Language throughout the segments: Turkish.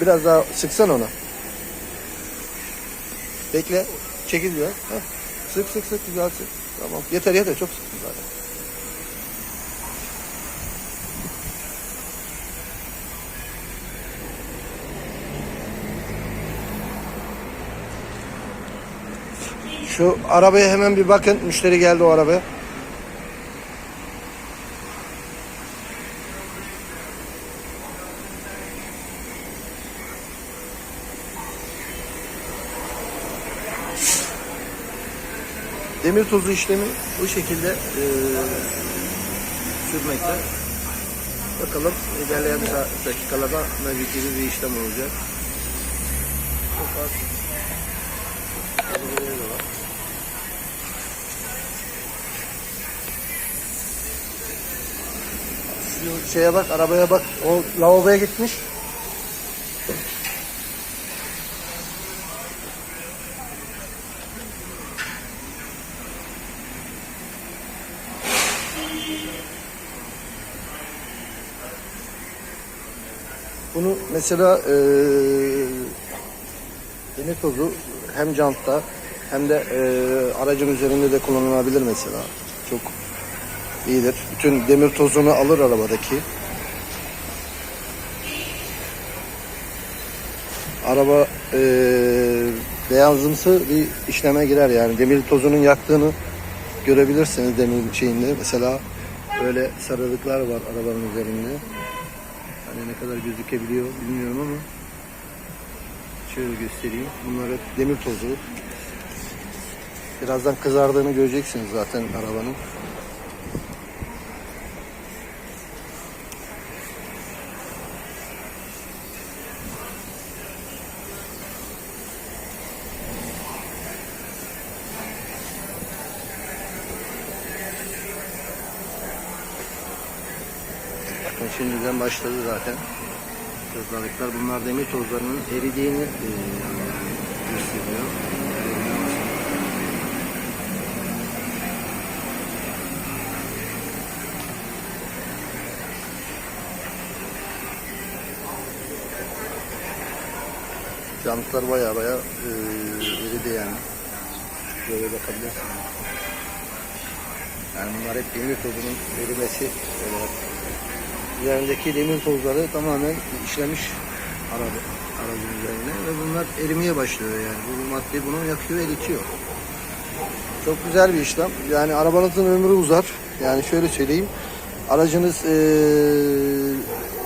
Biraz daha sıksan ona. Bekle. Çekil biraz. Heh. Sık sık sık güzel sık. Tamam. Yeter yeter çok sıktın zaten. Şu arabaya hemen bir bakın. Müşteri geldi o arabaya. Demir tozu işlemi bu şekilde eee sürmekte. Bakalım ilerleyen dakikalarda gibi bir işlem olacak. Çok az. Şu şeye bak, arabaya bak. O lavaboya gitmiş. Bunu mesela eee demir tozu hem jantta hem de eee, aracın üzerinde de kullanılabilir mesela. Çok iyidir. Bütün demir tozunu alır arabadaki. Araba eee beyazımsı bir işleme girer yani. Demir tozunun yaktığını görebilirsiniz demir şeyinde. Mesela böyle sarılıklar var arabanın üzerinde. Hani ne kadar gözükebiliyor bilmiyorum ama şöyle göstereyim. Bunlar hep demir tozu. Birazdan kızardığını göreceksiniz zaten arabanın. Bakın şimdiden başladı zaten. Kızlarlıklar bunlar demir tozlarının eridiğini e, gösteriyor. Jantlar baya baya e, eridi yani. Böyle bakabilirsiniz. Yani bunlar hep demir tozunun erimesi olarak üzerindeki demir tozları tamamen işlemiş araba, aracın üzerine ve bunlar erimeye başlıyor yani. Bu madde bunu yakıyor, eritiyor. Çok güzel bir işlem. Yani arabanızın ömrü uzar. Yani şöyle söyleyeyim. Aracınız eee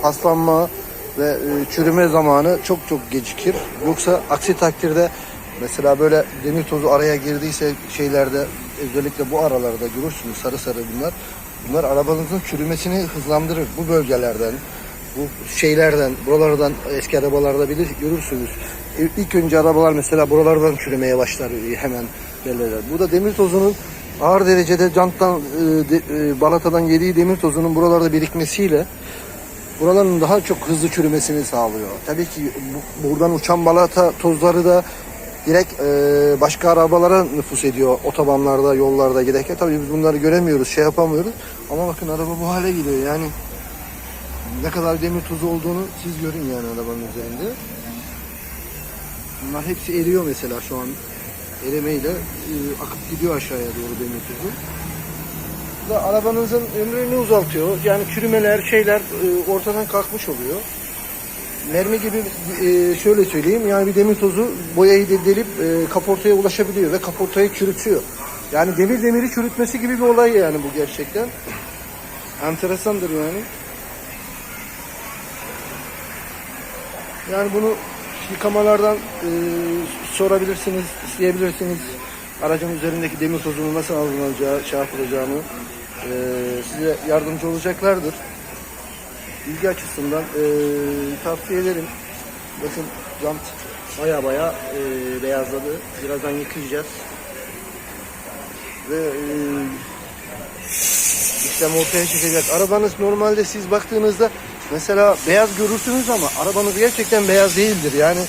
paslanma ve eee, çürüme zamanı çok çok gecikir. Yoksa aksi takdirde mesela böyle demir tozu araya girdiyse şeylerde özellikle bu aralarda görürsünüz sarı sarı bunlar. Bunlar arabanızın çürümesini hızlandırır bu bölgelerden. Bu şeylerden, buralardan eski arabalarda bilir görürsünüz. İlk önce arabalar mesela buralardan çürümeye başlar e, hemen belirler. Bu da demir tozunun ağır derecede janttan, e, e, balatadan yediği demir tozunun buralarda birikmesiyle buraların daha çok hızlı çürümesini sağlıyor. Tabii ki bu- buradan uçan balata tozları da direkt e, başka arabalara nüfus ediyor. Otobanlarda, yollarda giderken. Tabii biz bunları göremiyoruz, şey yapamıyoruz. Ama bakın araba bu hale geliyor. Yani ne kadar demir tozu olduğunu siz görün yani arabanın üzerinde. Bunlar hepsi eriyor mesela şu an. Erimeyle e, akıp gidiyor aşağıya doğru demir tozu. Bu da arabanızın ömrünü uzaltıyor. Yani çürümeler, şeyler e, ortadan kalkmış oluyor. Mermi gibi e, şöyle söyleyeyim yani bir demir tozu boyayı de delip e, kaportaya ulaşabiliyor ve kaportayı çürütüyor. Yani demir demiri çürütmesi gibi bir olay yani bu gerçekten. Enteresandır yani. Yani bunu yıkamalardan e, sorabilirsiniz, isteyebilirsiniz. Aracın üzerindeki demir tozunu nasıl alınacağı, şey yapılacağını e, size yardımcı olacaklardır. Bilgi açısından e, tavsiye ederim. Bakın jant baya baya e, beyazladı. Birazdan yıkayacağız. Ve e, işlem ortaya çıkacak. Arabanız normalde siz baktığınızda mesela beyaz görürsünüz ama arabanız gerçekten beyaz değildir. Yani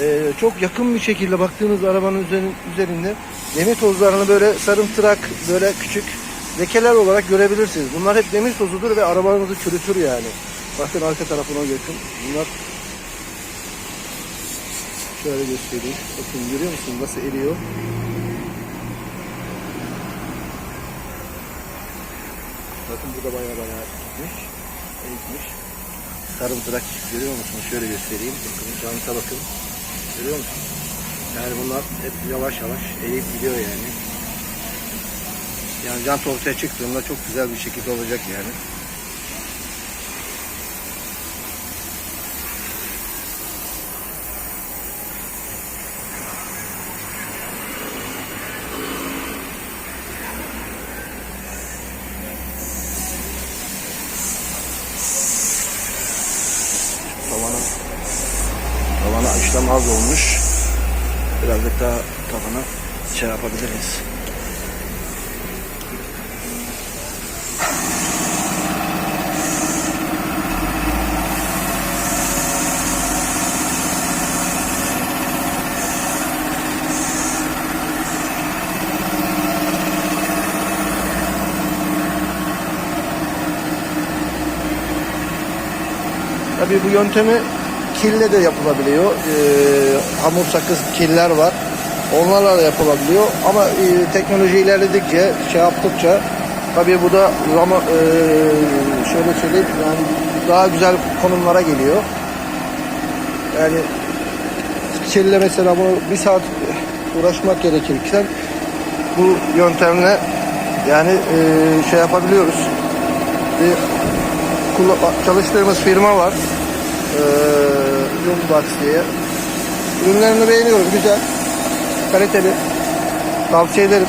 e, çok yakın bir şekilde baktığınız arabanın üzerin- üzerinde demir tozlarını böyle sarımtırak böyle küçük lekeler olarak görebilirsiniz. Bunlar hep demir tozudur ve arabanızı çürütür yani. Bakın arka tarafına bakın. Bunlar Şöyle göstereyim. Bakın görüyor musun nasıl eriyor? Bakın burada baya baya gitmiş. Eğitmiş. Sarımtırak görüyor musun? Şöyle göstereyim. Bakın janta bakın. Görüyor musun? Yani bunlar hep yavaş yavaş eğip gidiyor yani. Yani jant ortaya çıktığında çok güzel bir şekilde olacak yani. Tavana tavana işlem az olmuş. Birazcık daha tavana şey yapabiliriz. Tabii bu yöntemi kille de yapılabiliyor. Ee, hamur sakız killer var. Onlarla da yapılabiliyor. Ama e, teknoloji ilerledikçe, şey yaptıkça tabii bu da zaman e, şöyle söyleyeyim yani daha güzel konumlara geliyor. Yani kille mesela bunu bir saat uğraşmak gerekirken bu yöntemle yani e, şey yapabiliyoruz. Bir çalıştığımız firma var. Ee, Youngbox diye. Ürünlerini beğeniyorum. Güzel. Kaliteli. Tavsiye ederim.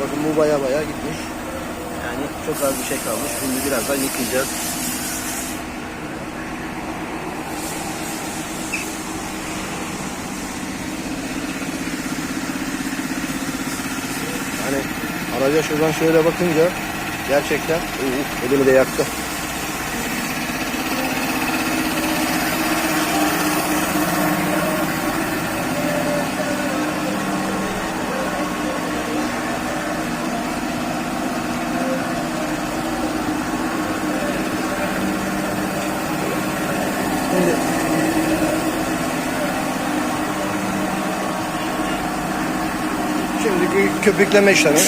Bakın bu baya baya gitmiş. Yani çok az bir şey kalmış. Şimdi birazdan yıkayacağız. Araca şuradan şöyle bakınca gerçekten uh, elimi de yaktı. Şimdi köpükleme işlemi.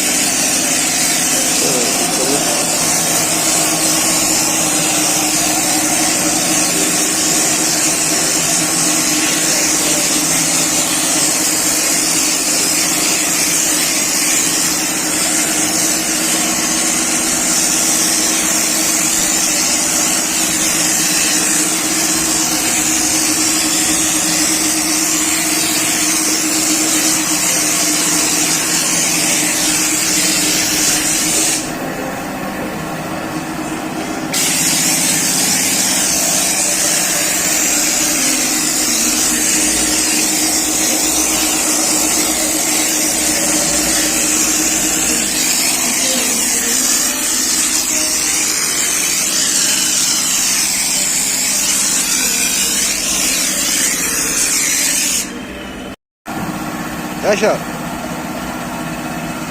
Yaşa.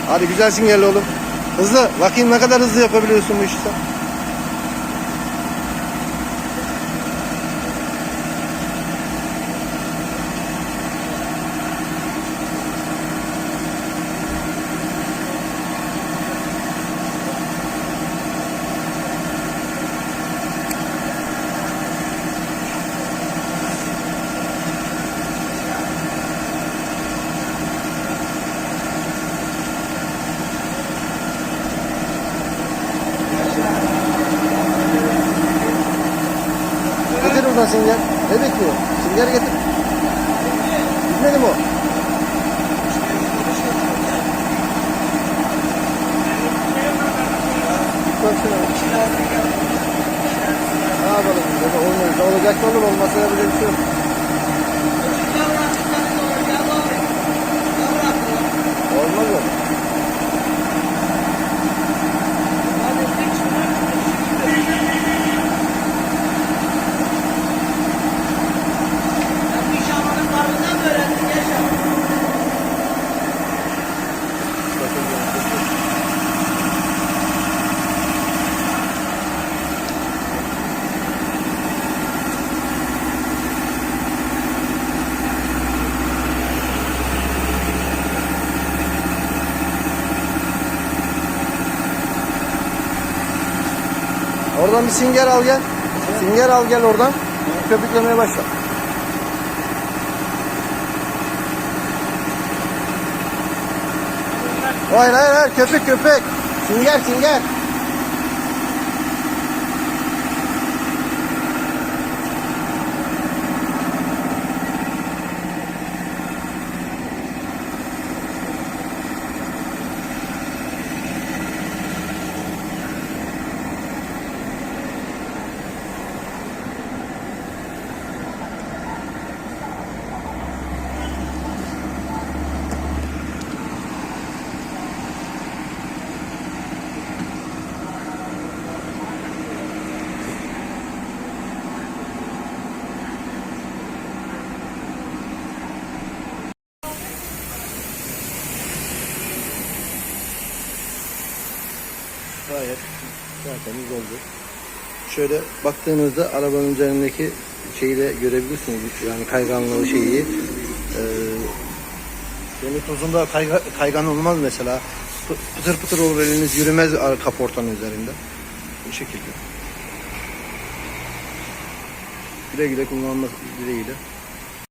Hadi güzel sinyal oğlum. Hızlı. Bakayım ne kadar hızlı yapabiliyorsun bu işi sen. Getir buradan sünger. Ne bekliyor? Sünger getir. Gitmedi mi o? Baksana. Ne yapalım? Ne olacak olur. Olmasa bile bir şey yok. Olmaz o. Oradan bir singer al gel. Singer al gel oradan. Köpüklemeye başla. Hayır hayır hayır köpük köpük. Singer singer. Gayet tertemiz oldu. Şöyle baktığınızda arabanın üzerindeki şeyi de görebilirsiniz. Yani kayganlığı şeyi. Ee, demir tozunda kayga, kaygan olmaz mesela. Pı- Pıtır pıtır olur eliniz yürümez kaportanın üzerinde. Bu şekilde. Güle güle kullanmak dileğiyle.